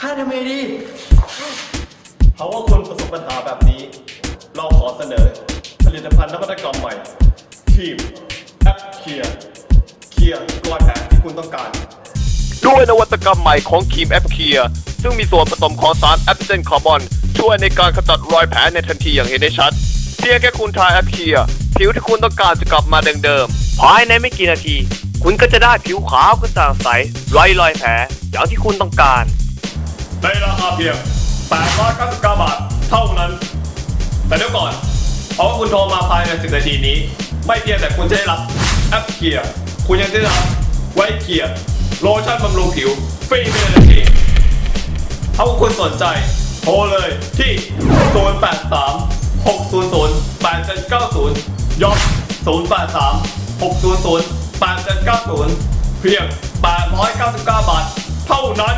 ข้าทำไงดี เพราะว่าคนประสบปัญหาแบบนี้ เราขอเสนอ ผลิตภัณฑ์นวัตกรรมใหม่ทีมแอปเคียร์เคลียร์รอยแผลที่คุณต้องการ ด้วยนวัตกรรมใหม่ของครีมแอปเคียร์ซึ่งมีส่วนผสมของสารแอปเจนคาร์บอนช่วยในการขจัดรอยแผลในทันทีอย่างเห็นได้ชัดเพียงแค่คุณทาแอปเคียร์ผิวที่คุณต้องการจะกลับมาดังเดิมภายในไม่กี่นาที คุณก็จะได้ผิวขาวกระจ่างใสไร้รอยแผลอย่างที่คุณต้องการ ในราคาเพียง 899 บาทเท่านั้น แต่เดี๋ยวก่อน เพราะว่าคุณโทรมาภายใน 10 นาทีนี้ ไม่เพียงแต่คุณจะได้รับแอปเคลียร์ คุณยังจะได้รับไวท์เคลียร์ โลชั่นบำรุงผิว ฟรีไปเลยทันทีถ้าคุณสนใจ โทรเลยที่ 083 600 8790ยก083 600 8790 เพียง 899 บาท เท่านั้น